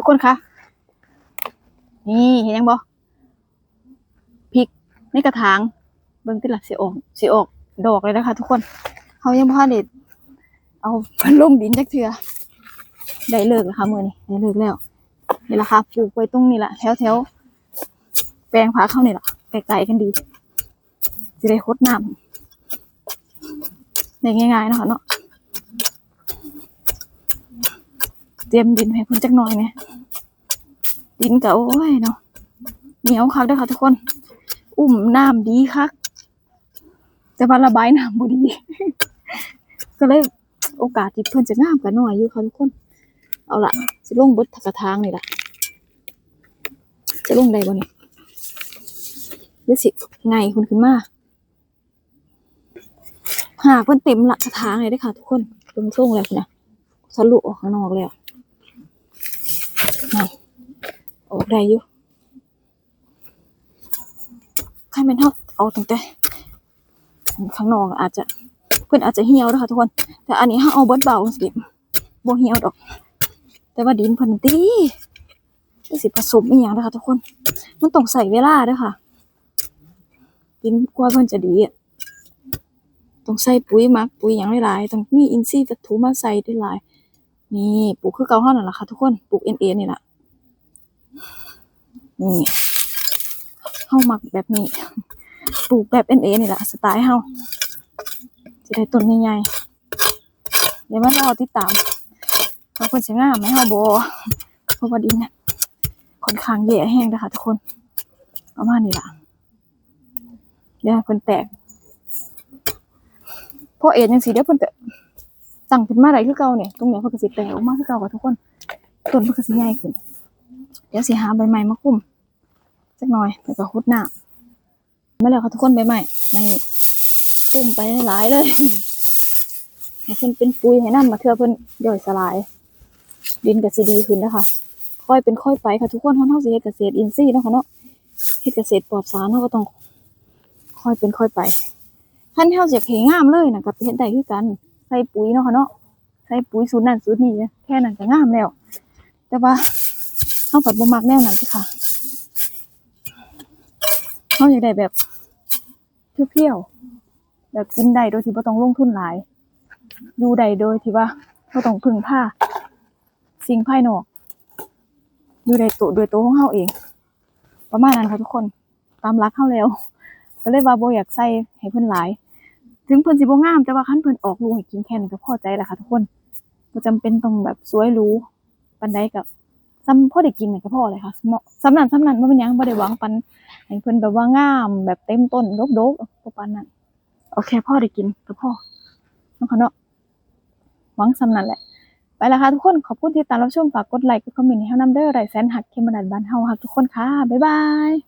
ทุกคนคะนี่เห็นยังบ่พริกในกระถางเบิ่งติละสิออกสิออกดอกเลยนะคะ ทุกคนเขายังพาเด็ดเอาพันลมดินจักเถือได้เลิกแล้วค่ะมื้อนี้ได้เลิกแล้วนี่แหละค่ะปลูกไว้ตรงนี้แหละแถวแถวแปลงผักเข้านี่แหละไกลๆกันดีจะได้คดน้ำได้ง่ายๆนะคะเนาะ เตรียมดินให้เพิ่นจักหน่อยเนี่ยดินก็โอ้ยเนาะเหนียวคักเด้อค่ะทุกคน อุ่มน้ำดีคักแต่ว่าระบายน้ำบ่ดี ก็เลยโอกาสที่เพิ่นจะงามกันหน่อยอยู่ค่ะทุกคน เอาละสิลงบดกระทางนี่ล่ะ จะลงได้บ่นี่หรือสิไงคุณขึ้นมาหากเพิ่นเต็มละกระทางเลยเด้อค่ะทุกคนเพิ่นส่งแล้วพุ่นนะทะลุออกข้างนอกแล้ว นี่ออกได้อยู่ใครเป็นเท่าเอาตั้งแต่ข้างนอกอาจจะเพื่อนอาจจะเหี่ยวนะคะทุกคน แต่อันนี้ถ้าเอาเบิดเบาสิบ่เหี่ยวดอก แต่ว่าดินพิ่นตีก็สิผสมอีหยังนะคะทุกคน มันต้องใส่เวลาเด้อค่ะ ดินกว่าเพิ่นจะดีอะต้องใส่ปุ๋ยมักปุ๋ยหยังหลายๆต้องมีอินทรีย์วัตถุมาใส่ได้หลาย นี่ปลูกคือเกาเฮานั่นแหละค่ะทุกคนปลูกเอ็นเอนี่แหละนี่เฮามักแบบนี้ปลูกแบบเอ็นเอนี่แหละสไตล์เฮาจะได้ต้นใหญ่ๆเดี๋ยวมาเราติดตามว่าเพิ่นสิงามไหมเฮาบ่เพราะว่าดินน่ะค่อนข้างแย่แห้งนะคะทุกคนประมาณนี้ละเดี๋ยวให้เพิ่นแตกพอเอ็นจังซี่เดี๋ยวเพิ่นจะ ตั้งขึ้นมาได้คือเก่าเนี่ยตรงเนี้ยเพิ่นก็สิแตกออกมาคือเก่าค่ะทุกคนต้นเพิ่นก็สิใหญ่ขึ้น เดี๋ยวสิหาใบใหม่มาคุ้มสักหน่อยแล้วก็คุดหน้ามาแล้วค่ะทุกคนใบใหม่ไม่คุ้มไปหลายเลยให้เพิ่นเป็นปุ๋ยให้น้ำมาเทื่อเพิ่นย่อยสลาย ดินก็สิดีขึ้นนะคะค่อยเป็นค่อยไปค่ะทุกคนเฮาเฮาสิเฮ็ดเกษตรอินทรีย์เนาะค่ะเนาะเฮ็ดเกษตรปลอดสารเฮาก็ต้องค่อยเป็นค่อยไปคันเฮาสิอยากเฮ็ดงามเลยนะก็เฮ็ดได้คือกัน ใส่ปุ๋ยเนาะค่ะเนาะใส่ปุ๋ยสูตรนั้นสูตรนี้แค่นั้นก็งามแล้ว แต่ว่าเฮาผัดบ่มักแนวนั้นจ้ะค่ะเขาอยากได้แบบเพี้ยวๆแบบกินได้โดยที่บ่ต้องลงทุนหลาย อยู่ได้โดยที่ว่าบ่ต้องพึ่งผ้าสิ่งภายนอกอยู่ได้ตัวโดยตัวของเฮาเอง ประมาณนั้นค่ะทุกคนตามรักเฮาแล้ว ก็เลยว่าโบอยากใส่ให้เพิ่อนหลาย ถึงเพิ่นสิบ่งามแต่ว่าคันเพิ่นออกลูกให้กินแค่นั้นก็พอใจแล้วค่ะทุกคนบ่จำเป็นต้องแบบสวยหรูปานใดกับซ้ำพอได้กินน่ะก็พอเลยค่ะเหมาะสำนั้นสำนั้นบ่เป็นหยังบ่ได้หวังปานให้เพิ่นแบบว่างามแบบเต็มต้นดกๆประมาณนั้นโอเคพ่อได้กินก็พอเนาะค่ะเนาะหวังสำนั้นแหละไปแล้วค่ะทุกคนขอบคุณที่ตามรับชมฝากกดไลค์กดคอมเมนต์ให้เฮานำเด้อไรแสนหักเคมบันดาลบ้านเฮาฮักทุกคนค่ะบ๊ายบาย